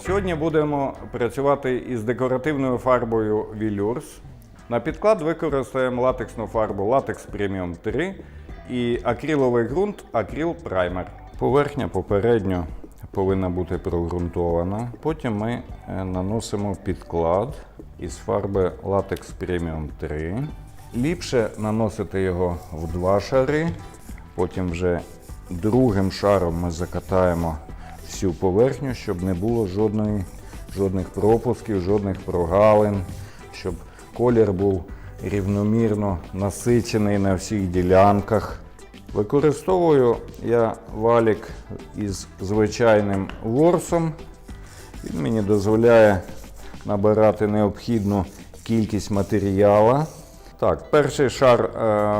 Сьогодні будемо працювати із декоративною фарбою Velours. На підклад використаємо латексну фарбу Latex Premium 3 і акриловий ґрунт Acryl Primer. Поверхня попередньо повинна бути прогрунтована. Потім ми е, наносимо підклад із фарби Latex Premium 3. Ліпше наносити його в два шари. Потім вже другим шаром ми закатаємо всю поверхню, щоб не було жодної, жодних пропусків, жодних прогалин, щоб колір був рівномірно насичений на всіх ділянках. Використовую я валік із звичайним ворсом. Він мені дозволяє набирати необхідну кількість матеріалу. Так, перший шар е,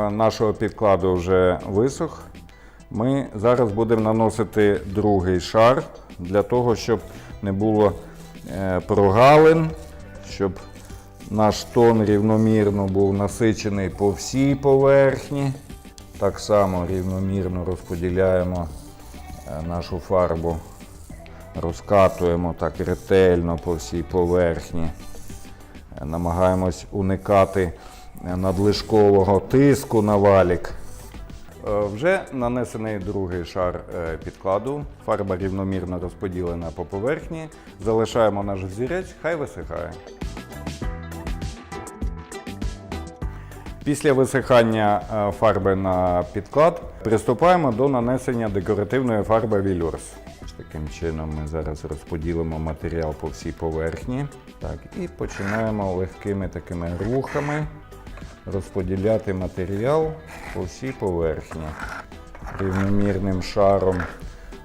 нашого підкладу вже висох. Ми зараз будемо наносити другий шар для того, щоб не було е, прогалин, щоб наш тон рівномірно був насичений по всій поверхні. Так само рівномірно розподіляємо е, нашу фарбу, розкатуємо так ретельно по всій поверхні. Е, Намагаємось уникати надлишкового тиску на валік. Е, Вже нанесений другий шар е, підкладу. Фарба рівномірно розподілена по поверхні. Залишаємо наш взірець, хай висихає. Після висихання е, фарби на підклад приступаємо до нанесення декоративної фарби Velours. Таким чином ми зараз розподілимо матеріал по всій поверхні. Так, і починаємо легкими такими рухами розподіляти матеріал по всій поверхні. Рівномірним шаром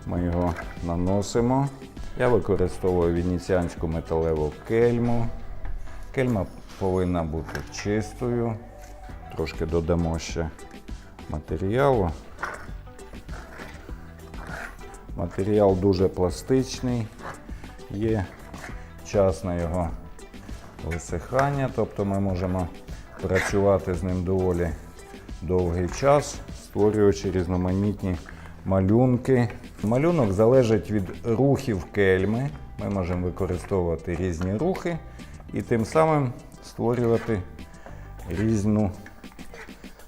ми його наносимо. Я використовую венеціанську металеву кельму. Кельма повинна бути чистою. Трошки додамо ще матеріалу. Матеріал дуже пластичний, є час на його висихання, тобто ми можемо працювати з ним доволі довгий час, створюючи різноманітні малюнки. Малюнок залежить від рухів кельми. Ми можемо використовувати різні рухи і тим самим створювати різну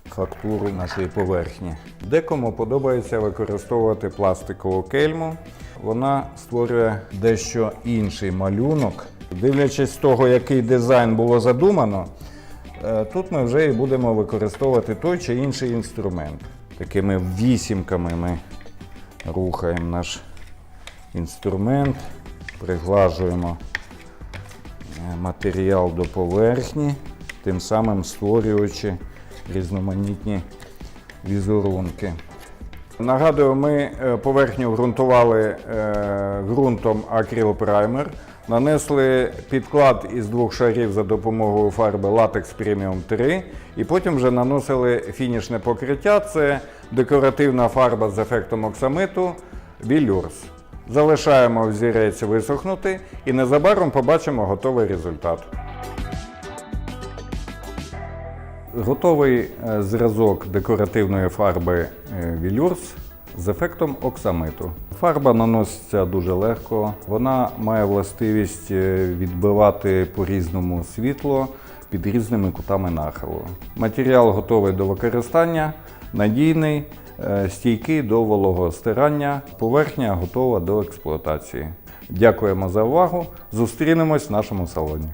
фактуру нашої поверхні. Декому подобається використовувати пластикову кельму. Вона створює дещо інший малюнок. Дивлячись з того, який дизайн було задумано, тут ми вже і будемо використовувати той чи інший інструмент. Такими вісімками ми рухаємо наш інструмент, приглажуємо е, матеріал до поверхні, тим самим створюючи різноманітні візерунки. Нагадую, ми е, поверхню ґрунтували е, ґрунтом Primer, нанесли підклад із двох шарів за допомогою фарби Latex Premium 3 і потім вже наносили фінішне покриття. Це декоративна фарба з ефектом оксамиту Velours. Залишаємо взірець висохнути і незабаром побачимо готовий результат. Готовий е, зразок декоративної фарби е, Velours з ефектом оксамиту. Фарба наноситься дуже легко. Вона має властивість е, відбивати по-різному світло під різними кутами нахилу. Матеріал готовий до використання, надійний, е, стійкий до вологого стирання. Поверхня готова до експлуатації. Дякуємо за увагу. Зустрінемось в нашому салоні.